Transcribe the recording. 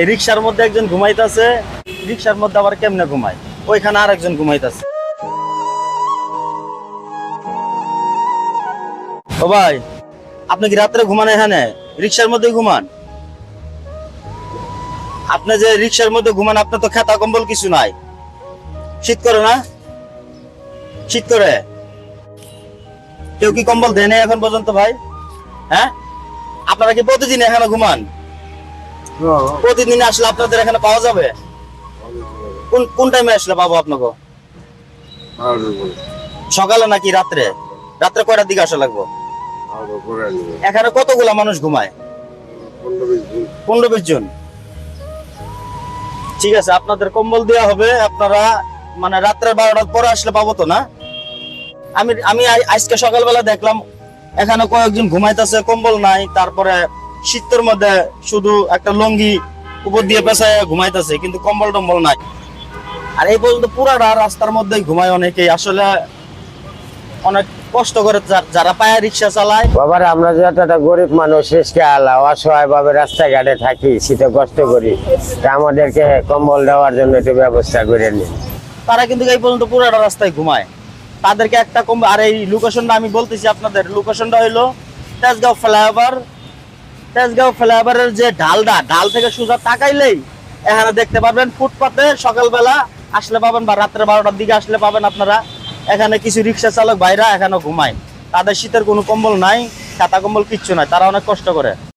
এই রিক্সার মধ্যে একজন ঘুমাইতেছে, রিক্সার মধ্যে আবার কেমনে ঘুমায়? ওইখানে আর একজন ঘুমাইতেছে। ও ভাই, আপনি কি রাত্রে ঘুমান এখানে? রিক্সার মধ্যে ঘুমান। আপনি যে রিক্সার মধ্যে ঘুমান, আপনার তো খেতা কম্বল কিছু নাই। শীত করে না? শীত করে? কেউ কি কম্বল দেয় এখন পর্যন্ত ভাই? হ্যাঁ? আপনারা কি প্রতিদিন এখানে ঘুমান? প্রতিদিন আসলে আপনাদের এখানে পাওয়া যাবে? কোন টাইমে আসলে পাবো আপনাকে? সকালে নাকি রাত্রে? রাত্রে কয়টার দিকে আসা লাগবো? এখানে কতগুলা মানুষ ঘুমায়? পনেরো বিশ জন। ঠিক আছে, আপনাদের কম্বল দেওয়া হবে, আপনারা মানে রাত্রে বারোটার পরে আসলে পাবো তো না? আমি আমি আজকে সকালবেলা দেখলাম, এখানে কয়েকজন ঘুমাইতেছে, কম্বল নাই, তারপরে শীতের মধ্যে শুধু একটা লঙ্গি উপর দিয়ে পেঁচায় ঘুমাইতেছে কিন্তু কম্বল টম্বল নাই। আর এই পর্যন্ত পুরাটা রাস্তার মধ্যেই ঘুমায় অনেকেই। আসলে অনেক কষ্ট করে যারা পায়ে রিক্সা চালায়। বাবার আমরা যতটা গরিব মানুষ রিস্কা আলা অসহায় ভাবে রাস্তাঘাটে থাকি শীতে কষ্ট করি আমাদেরকে কম্বল দেওয়ার জন্য একটু ব্যবস্থা করে নিন। তারা কিন্তু এই পর্যন্ত পুরাটা রাস্তায় ঘুমায়। তাদেরকে একটা কম আর এই লোকেশনটা আমি বলতেছি আপনাদের লোকেশনটা হইল তেজগাঁও ফ্লাইওভার তেজগাঁও ফ্লাইওভারের যে ঢালটা ঢাল থেকে সোজা তাকাইলেই এখানে দেখতে পাবেন ফুটপাতে সকালবেলা আসলে পাবেন বা রাত্রে বারোটার দিকে আসলে পাবেন আপনারা। এখানে কিছু রিক্সা চালক ভাইরা এখানে ঘুমায়। তাদের শীতের কোনো কম্বল নাই খাতা কম্বল কিচ্ছু নাই, তারা অনেক কষ্ট করে।